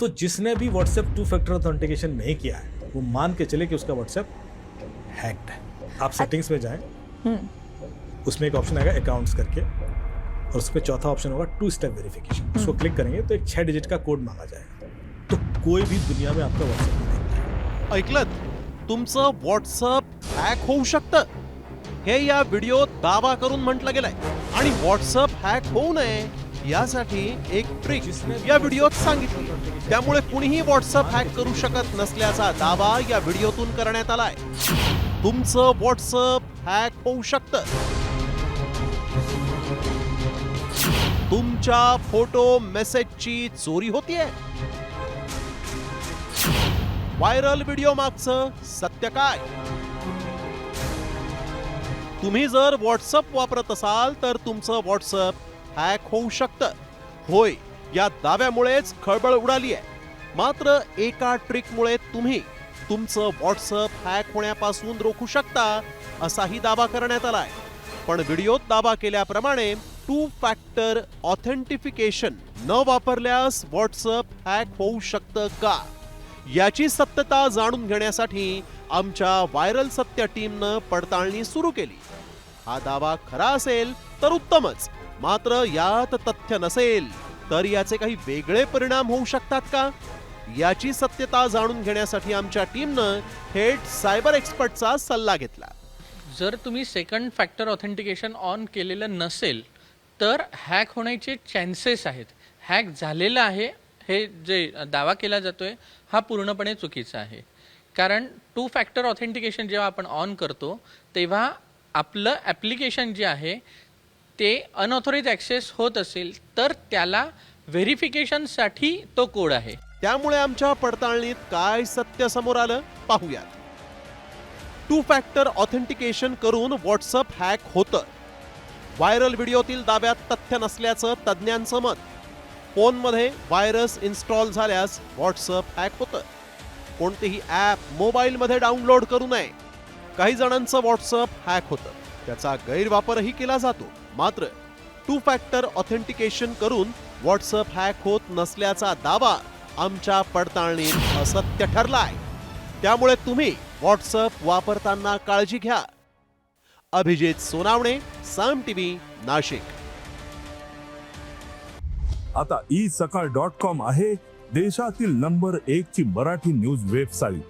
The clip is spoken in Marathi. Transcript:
तो जिसने भी व्हाट्सएप टू फैक्टर ऑथेंटिकेशन नहीं किया है वो मान के चले कि उसका व्हाट्सएप हैक्ड है। आप सेटिंग्स में जाएँ। उसमें एक ऑप्शन आएगा अकाउंट्स करके और उस पर चौथा ऑप्शन होगा टू स्टेप वेरिफिकेशन उसको क्लिक करेंगे तो एक छः डिजिट का कोड मांगा जाएगा। तो कोई भी दुनिया में आपका व्हाट्सएप नहीं ऐकलत तुमचं व्हॉट्सअप हॅक होऊ शकतं। हे या व्हिडिओत दावा करून म्हटलं गेलंय आणि व्हॉट्सअप हॅक होऊ नये। यासाठी एक ट्रिक या व्हिडिओत सांगितली. त्यामुळे कुणीही व्हॉट्सअप हॅक करू शकत नसल्याचा दावा या व्हिडिओतून करण्यात आलाय. तुमचं व्हॉट्सअप हॅक होऊ शकतं. तुमच्या फोटो मेसेजची चोरी होतीये. व्हायरल व्हिडिओ मागचं सत्य काय? तुम्ही जर व्हॉट्सअप वापरत असाल तर तुमचं व्हॉट्सअप हॅक होऊ शकतं. होय या दाव्यामुळेच खळबळ उडाली आहे मात्र एका ट्रिकमुळे तुम्ही तुमचं व्हॉट्सअप हॅक होण्यापासून रोखू शकता असाही दावा करण्यात आलाय. पण व्हिडिओत दावा केल्याप्रमाणे टू फॅक्टर ऑथेंटिफिकेशन न वापरल्यास व्हॉट्सअप हॅक होऊ शकतं का? याची सत्यता जाणून घेण्यासाठी आमच्या व्हायरल सत्य टीमनं पडताळणी सुरू केली. हा दावा खरा असेल तर उत्तमच. मात्र यात तथ्य नसेल तर याचे काही वेगळे परिणाम होऊ शकतात का? याची सत्यता जाणून घेण्यासाठी आमच्या टीमनं थेट सायबर एक्सपर्टचा सल्ला घेतला. जर तुम्ही सेकंड फॅक्टर ऑथेंटिकेशन ऑन केलेलं नसेल तर हॅक होण्याचे चान्सेस आहेत. हॅक झालेलं आहे हे जे दावा केला जातोय हा पूर्णपणे चुकीचा आहे. कारण टू फॅक्टर ऑथेंटिकेशन जेव्हा आपण ऑन करतो तेव्हा आपलं ॲप्लिकेशन जे आहे ते अनऑथोराईज ॲक्सेस होत असेल तर त्याला व्हेरिफिकेशनसाठी तो कोड आहे. त्यामुळे आमच्या पडताळणीत काय सत्य समोर आलं पाहूयात. टू फॅक्टर ऑथेंटिकेशन करून व्हॉट्सअप हॅक होतं. व्हायरल व्हिडिओतील दाव्यात तथ्य नसल्याचं तज्ज्ञांचं मत. फोनमध्ये व्हायरस इन्स्टॉल झाल्यास व्हॉट्सअप हॅक होतं. कोणतेही ॲप मोबाईलमध्ये डाउनलोड करू नये. काही जणांचं व्हॉट्सअप हॅक होतं. त्याचा गैरवापरही केला जातो. मात्र टू फॅक्टर ऑथेंटिकेशन करून व्हॉट्सअप हॅक होत नसल्याचा दावा आमच्या पडताळणीत असत्य ठरलाय. त्यामुळे तुम्ही व्हॉट्सअप वापरताना काळजी घ्या. अभिजित सोनावणे साम टीव्ही नाशिक. आता ई सकाळ डॉट कॉम आहे देशातील नंबर एक ची मराठी न्यूज वेबसाईट.